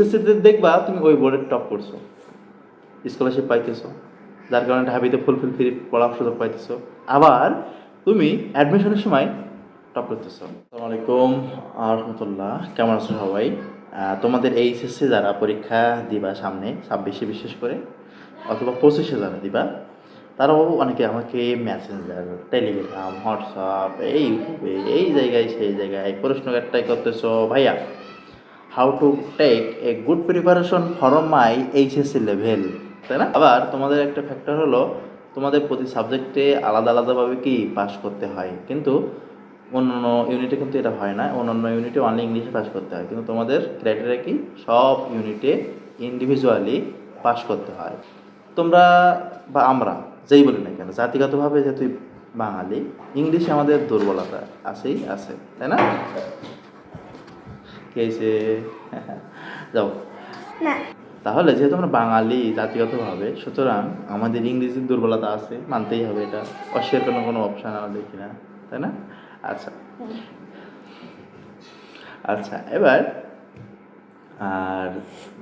এসএসসিতে দেখবা তুমি ওই বোর্ডের টপ করছ স্কলারশিপ পাইতেছো। যার কারণে ঢাবিতে ফুলফিল ফ্রি পড়ার সুযোগ পাইতেছো। আবার তুমি অ্যাডমিশনের সময় টপ করতেছো। আসসালামু আলাইকুম রহমতুল্লাহ কেমন আছো সবাই? তোমাদের এই এসএসসি যারা, পরীক্ষা দিবা সামনে, ছাব্বিশে বিশেষ করে, অথবা পঁচিশে যারা দিবা, তারাও অনেকে আমাকে মেসেঞ্জার টেলিগ্রাম হোয়াটসঅ্যাপ এই এই জায়গায়, সেই জায়গায় প্রশ্ন একটাই করতেছো। ভাইয়া how to take a good preparation for my HSC level, তাই না? আবার তোমাদের একটা ফ্যাক্টর হলো, তোমাদের প্রতি সাবজেক্টে আলাদা আলাদাভাবে কি পাস করতে হয়? কিন্তু অন্যান্য ইউনিটে কিন্তু এটা হয় না, অন্যান্য ইউনিটে অনলি ইংলিশে পাস করতে হয়। কিন্তু তোমাদের ক্রাইটেরিয়া কি? সব ইউনিটে ইন্ডিভিজুয়ালি পাস করতে হয়। তোমরা বা আমরা, যেই বলি না কেন, জাতিগতভাবে যেহেতু বাঙালি ইংলিশে আমাদের দুর্বলতা আছেই আছে, তাই না? কে হয়েছে যাও তাহলে যেহেতু আমরা বাঙালি জাতিগতভাবে সুতরাং আমাদের ইংরেজির দুর্বলতা আছে মানতেই হবে এটা। অস্বীকার কোনো কোনো অপশান আমরা দেখি না তাই না? আচ্ছা। আচ্ছা এবার আর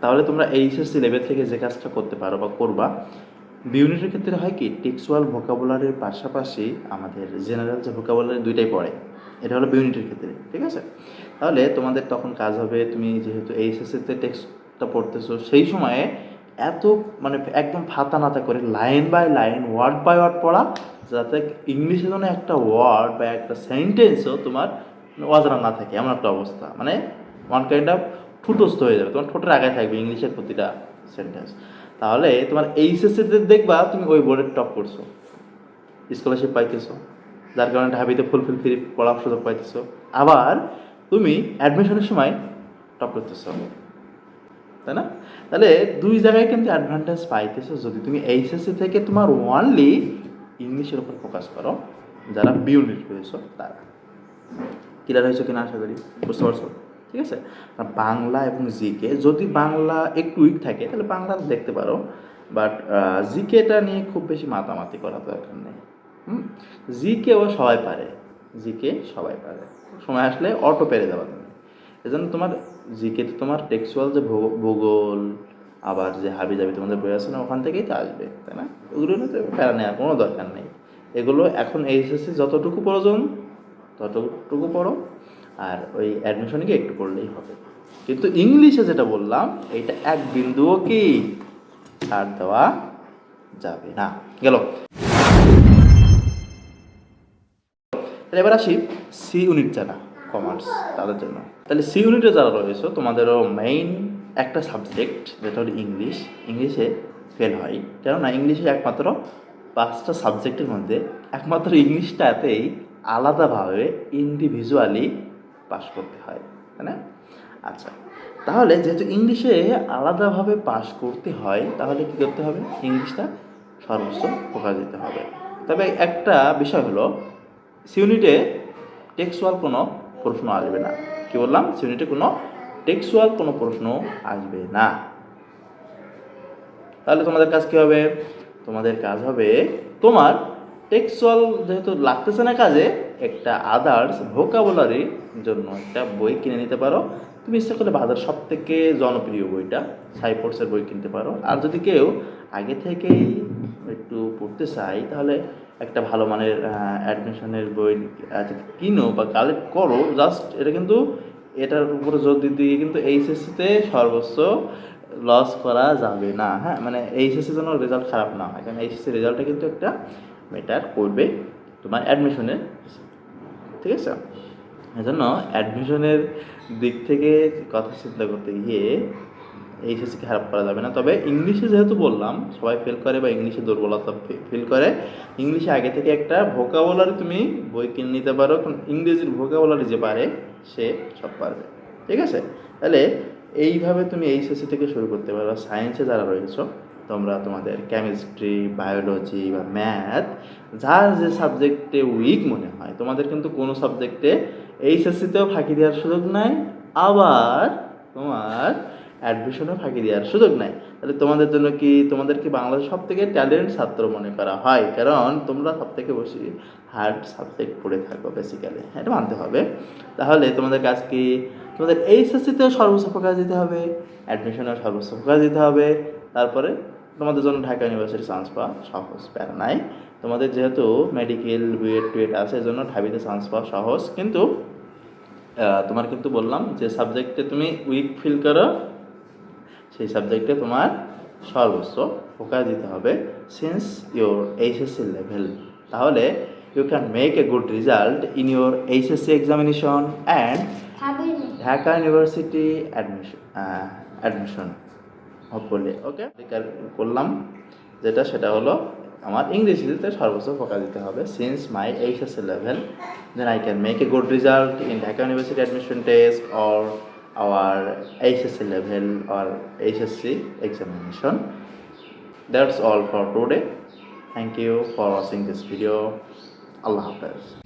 তাহলে তোমরা এইচএসসি লেভেল থেকে যে কাজটা করতে পারো বা করবা বিউনিটের ক্ষেত্রে হয় কি টেক্সুয়াল ভোকাবুলারির পাশাপাশি আমাদের জেনারেল যে ভোকাবুলারি দুইটাই পড়ে এটা হলো বিউনিটের ক্ষেত্রে ঠিক আছে? তাহলে তোমাদের তখন কাজ হবে, তুমি যেহেতু এইচএসসিতে টেক্সটটা পড়তেছো, সেই সময়ে এত মানে একদম ফাতা নাতা করে line by line word by word পড়া, যাতে ইংলিশে যেন একটা ওয়ার্ড বা একটা সেন্টেন্সও তোমার অজানা না থাকে, এমন একটা অবস্থা। মানে ওয়ান কাইন্ড অফ ঠুটস্থ হয়ে যাবে, তোমার ঠোঁটের আগে থাকবে ইংলিশের প্রতিটা সেন্টেন্স তাহলে তোমার এইচএসসিতে দেখবা তুমি ওই বোর্ডের টপ করছ স্কলারশিপ পাইতেছো, যার কারণে ঢাবিতে ফুলফিল ফ্রি পড়ার সুযোগ পাইতেছো। আবার তুমি অ্যাডমিশনের সময় টপ করতেছো। তাই না? তাহলে দুই জায়গায় কিন্তু অ্যাডভান্টেজ পাইতেছো যদি তুমি এইচএসসি থেকে তোমার ওয়ানলি ইংলিশের উপর ফোকাস করো, যারা বিউনিট হয়েছো তারা। ক্লিয়ার হয়েছে কিনা আশা করি? বুঝতে পারছ? ঠিক আছে? বাংলা এবং জিকে যদি বাংলা একটু উইক থাকে, তাহলে বাংলা দেখতে পারো। বাট জিকেটা নিয়ে খুব বেশি মাতামাতি করা দরকার নেই। হুম? জিকেও সবাই পারে। জিকে সবাই পারে। সময় আসলে অটো পেরে যাবা তুমি। এজন্য তোমার জিকে তো তোমার টেক্সুয়াল যে ভূগোল, আবার যে হাবি জাবি তোমাদের বই আছে না, ওখান থেকেই তো আসবে, তাই না? ওগুলো তো প্যারা নেওয়ার কোনো দরকার নেই। এগুলো এখন এইচএসসি যতটুকু প্রয়োজন, ততটুকু পড়ো, আর ওই অ্যাডমিশনে গিয়ে একটু পড়লেই হবে। কিন্তু ইংলিশে যেটা বললাম, এইটা এক বিন্দুও কি ছাড় দেওয়া যাবে না। গেল। তাহলে এবার আসি সি ইউনিট যারা কমার্স তাদের জন্য। তাহলে সি ইউনিটে যারা রয়েছে, তোমাদেরও মেইন একটা সাবজেক্ট যেটা হলো ইংলিশ ইংলিশে ফেল হয়। কেননা ইংলিশে একমাত্র পাঁচটা সাবজেক্টের মধ্যে একমাত্র ইংলিশটাতেই আলাদাভাবে ইন্ডিভিজুয়ালি পাস করতে হয়, তাই না? আচ্ছা তাহলে যেহেতু ইংলিশে আলাদাভাবে পাস করতে হয়, তাহলে কী করতে হবে? ইংলিশটা সর্বোচ্চ ফোকাস দিতে হবে। তবে একটা বিষয় হলো সিউনিটে টেক্সুয়াল কোনো প্রশ্ন আসবে না। কি বললাম? সিউনিটে কোনো টেক্সুয়াল কোনো প্রশ্ন আসবে না। তাহলে তোমাদের কাজ কী হবে? তোমাদের কাজ হবে তোমার টেক্সুয়াল যেহেতু লাগতেছে না কাজে, একটা আদার্স ভোকাবুলারির জন্য একটা বই কিনে নিতে পারো। তুমি ইচ্ছা করলে বাজার সব থেকে জনপ্রিয় বইটা সাইপোর্টসের বই কিনতে পারো। আর যদি কেউ আগে থেকেই একটু পড়তে চাই তাহলে একটা ভালো মানের অ্যাডমিশনের বই কিনো বা কালেক্ট করো জাস্ট এটা কিন্তু এটার উপরে জোর দিতে গিয়ে কিন্তু এইচএসসিতে সর্বোচ্চ লস করা যাবে না হ্যাঁ? মানে এইচএসসি যেন রেজাল্ট খারাপ না হয়, কারণ এইচএসসি রেজাল্টটা কিন্তু একটা ম্যাটার করবে তোমার অ্যাডমিশনের ঠিক আছে? এজন্য অ্যাডমিশনের দিক থেকে কথা চিন্তা করতে গিয়ে এইচএসসি খারাপ করা যাবে না। তবে ইংলিশে যেহেতু বললাম, সবাই ফেল করে বা ইংলিশে দুর্বলতা ফিল করে, ইংলিশে আগে থেকে একটা ভোকাবুলারি তুমি বই কিনে নিতে পারো, কারণ ইংরেজির ভোকাবুলারি যে পারে সে সব পারবে। ঠিক আছে? তাহলে এইভাবে তুমি এইচএসসি থেকে শুরু করতে পারো। সায়েন্সে যারা রয়েছো, তোমরা তোমাদের কেমিস্ট্রি বায়োলজি বা ম্যাথ যার যে সাবজেক্টে উইক মনে হয়, তোমাদের কিন্তু কোনো সাবজেক্টে এইচএসসিতেও ফাঁকি দেওয়ার সুযোগ নাই। আবার তোমার অ্যাডমিশনও ফাঁকি দেওয়ার সুযোগ নাই। তাহলে তোমাদের জন্য কি, তোমাদের কি বাংলাদেশ সব থেকে ট্যালেন্ট ছাত্র মনে করা হয়? কারণ তোমরা সব থেকে বেশি হার্ড সাবজেক্ট পড়ে থাকো বেসিক্যালি এটা মানতে হবে। তাহলে তোমাদের কাজ কি? তোমাদের এইচএসসিতেও সর্বোচ্চ ফোকাস দিতে হবে অ্যাডমিশনেও সর্বোচ্চ ফোকাস দিতে হবে। তারপরে তোমাদের জন্য ঢাকা ইউনিভার্সিটি চান্স পাওয়া সহজ, প্যারা নাই। তোমাদের যেহেতু মেডিকেল বিএড টুয়েড আছে, এজন্য ঢাবিতে চান্স পাওয়া সহজ। কিন্তু তোমার কিন্তু বললাম যে সাবজেক্টে তুমি উইক ফিল করো সেই সাবজেক্টে তোমার সর্বোচ্চ ফোকাস দিতে হবে সিন্স ইউর এইচএসসি লেভেল তাহলে you can make a good result in your HSC examination and Dhaka university admission admission hopefully okay করলাম যেটা সেটা হলো আমার ইংরেজিতে সর্বোচ্চ ফোকাস দিতে হবে since my HSC level then I can make a good result in Dhaka university admission test or our HSC level or HSC examination that's all for today thank you for watching this video আল্লাহ হাফেজ